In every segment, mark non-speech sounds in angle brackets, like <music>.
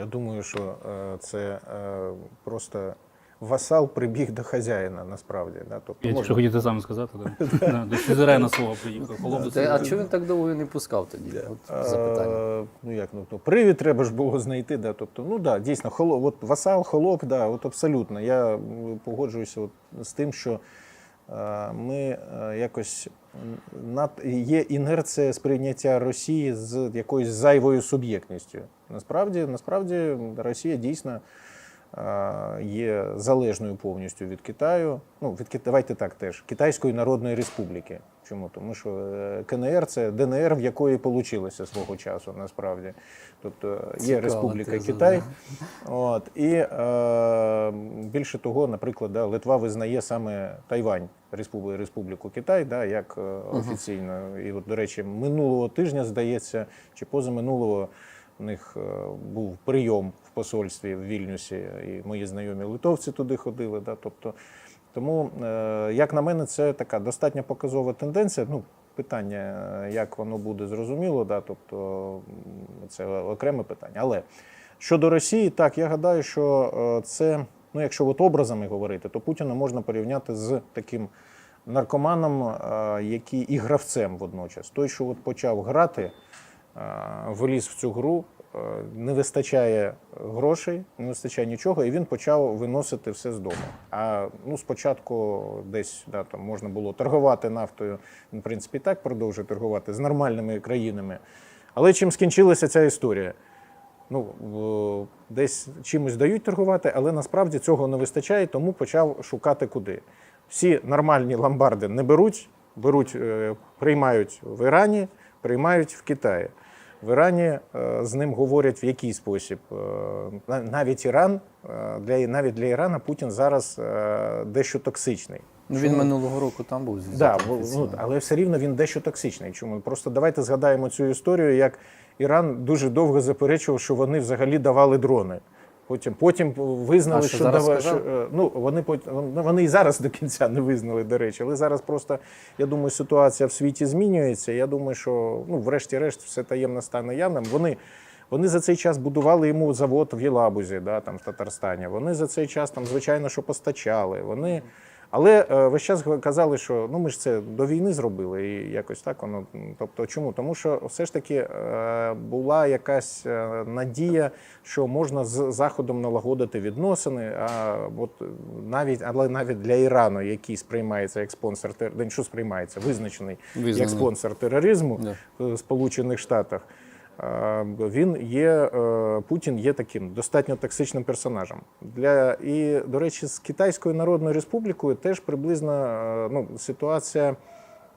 Я думаю, що е, це е, просто васал прибіг до хазяїна насправді. Да? Тобто, Я можна- хотів те саме сказати, да. <laughs> До Сюзерена свого приїхав. А чого він так довго не пускав тоді? От запитання. Е, Ну як ну то привід треба ж було знайти. Да, тобто, ну да, дійсно, холоп, от васал, холоп, да, от абсолютно. Я погоджуюся от з тим, що ми е, якось є інерція сприйняття Росії з якоюсь зайвою суб'єктністю. Насправді, насправді Росія дійсно. Е, Є залежною повністю від Китаю. Ну, від давайте так теж Китайської Народної Республіки. Чому? Тому що е, КНР це ДНР, в якої получилося свого часу, насправді. Тобто є Цікава Республіка теза, Китай. От, і е, більше того, наприклад, да, Литва визнає саме Тайвань, Республіку, Республіку Китай, да, як е, офіційно. І, от, до речі, минулого тижня, здається, чи позаминулого у них е, був прийом в посольстві в Вільнюсі, і мої знайомі литовці туди ходили. Да, тобто, тому, е, як на мене, це така достатньо показова тенденція. Ну, питання, е, як воно буде зрозуміло, да, тобто це окреме питання. Але щодо Росії, так я гадаю, що це, ну якщо от образами говорити, то Путіна можна порівняти з таким наркоманом, який і гравцем водночас. Той, що от почав грати, вліз в цю гру, е, не вистачає грошей, не вистачає нічого, і він почав виносити все з дому. А ну, спочатку десь да, там можна було торгувати нафтою, в принципі, так продовжує торгувати з нормальними країнами. Але чим скінчилася ця історія? Ну, десь чимось дають торгувати, але насправді цього не вистачає, тому почав шукати куди. Всі нормальні ломбарди не беруть, беруть, е, приймають в Ірані, приймають в Китаї. В Ірані е, з ним говорять в який спосіб. Е, на- Навіть Іран, е, для, навіть для Ірана Путін зараз дещо токсичний. Ну він минулого року там був. Да, бо, офіційно. ну, але все рівно він дещо токсичний. Чому? Просто давайте згадаємо цю історію, як Іран дуже довго заперечував, що вони взагалі давали дрони. Потім, потім визнали, А що що, зараз дава- що, е, ну, вони, ну, вони і зараз до кінця не визнали, до речі. Але зараз просто, я думаю, ситуація в світі змінюється. Я думаю, що ну, врешті-решт все таємно стане явним. Вони, вони за цей час будували йому завод в Єлабузі, да, там, в Татарстані. Вони за цей час, там, звичайно, що постачали. Вони... Але е, весь час казали, що ну ми ж це до війни зробили, і якось так воно. Тобто, чому? Тому що все ж таки е, була якась е, надія, що можна з Заходом налагодити відносини. А от навіть, але навіть для Ірану, який сприймається як спонсор що сприймається, визначений як спонсор тероризму в Сполучених Штатах. Е, Він є е, Путін є таким достатньо токсичним персонажем. Для і, до речі, з Китайською Народною Республікою теж приблизно е, ну, ситуація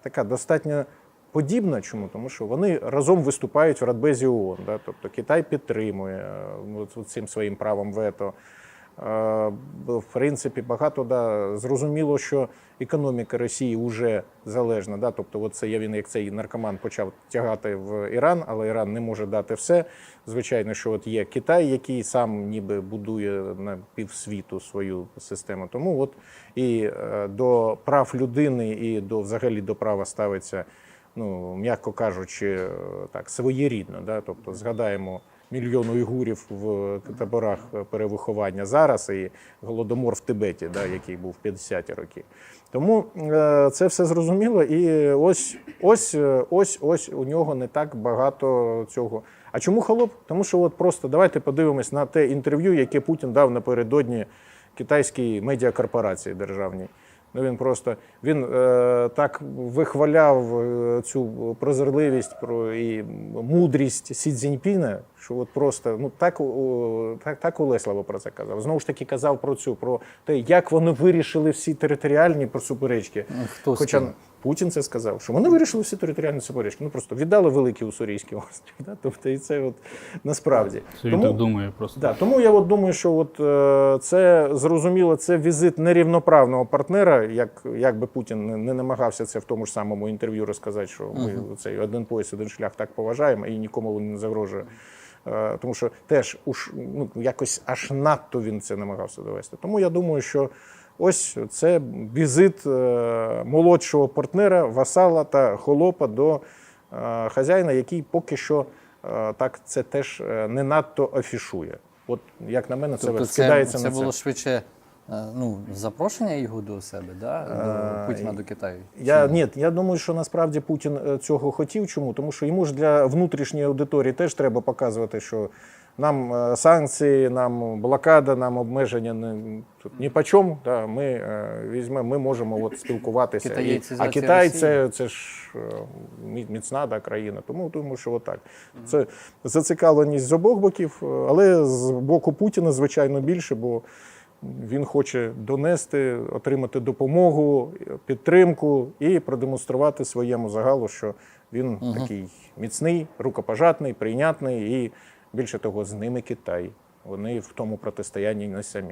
така достатньо подібна. Чому? Тому що вони разом виступають в Радбезі ООН. Да? Тобто Китай підтримує цим своїм правом вето. Е, В принципі, багато да, зрозуміло, що економіка Росії вже залежна. Да? Тобто, от я він як цей наркоман почав тягати в Іран, але Іран не може дати все. Звичайно, що от є Китай, який сам ніби будує на півсвіту свою систему. Тому от і е, до прав людини, і до взагалі до права ставиться, ну м'яко кажучи, е, так своєрідно. Да? Тобто, згадаємо мільйон уйгурів в таборах перевиховання зараз і голодомор в Тибеті, да, який був в 50-ті роки. Тому е, це все зрозуміло, і ось, ось, е, ось, ось у нього не так багато цього. А чому холоп? Тому що от просто давайте подивимось на те інтерв'ю, яке Путін дав напередодні китайській медіакорпорації державній. Ну він просто він е, так вихваляв е, цю прозорливість про і мудрість Сі Цзіньпіна, що от просто ну так, о, так, так Улеслава про це казав. Знову ж таки казав про цю про те, як вони вирішили всі територіальні суперечки. Ну, Хто Хоча сказав? Путін це сказав, що вони вирішили всі територіальні суперечки. Ну просто віддали великий уссурійський острів. <laughs> Да? Тобто, і це от насправді. Це він так думає просто. Да, тому я от думаю, що от, е, це зрозуміло, це візит нерівноправного партнера, як, як би Путін не, не намагався це в тому ж самому інтерв'ю розказати, що ми цей один пояс, один шлях так поважаємо і нікому він не загрожує. Е, тому що теж уж ну, якось аж надто він це намагався довести. Тому я думаю, що ось це візит е, молодшого партнера, васала та холопа до е, хазяїна, який поки що е, так це теж не надто афішує. От як на мене, це Тобто скидається це, на це це. було швидше ну, запрошення його до себе, да? До Путіна до Китаю. Я ні, я думаю, що насправді Путін цього хотів. Чому? Тому що йому ж для внутрішньої аудиторії теж треба показувати, що нам е, санкції, нам блокада, нам обмеження не ні по чому. Да, ми е, візьмемо, ми можемо от спілкуватися. І, а Китай це, це ж е, міцна да, країна. Тому думаю, що отак. Це зацікавленість з обох боків, але з боку Путіна, звичайно, більше, бо він хоче донести, отримати допомогу, підтримку і продемонструвати своєму загалу, що він такий міцний, рукопожатний, прийнятний і більше того, з ними Китай. Вони в тому протистоянні не самі.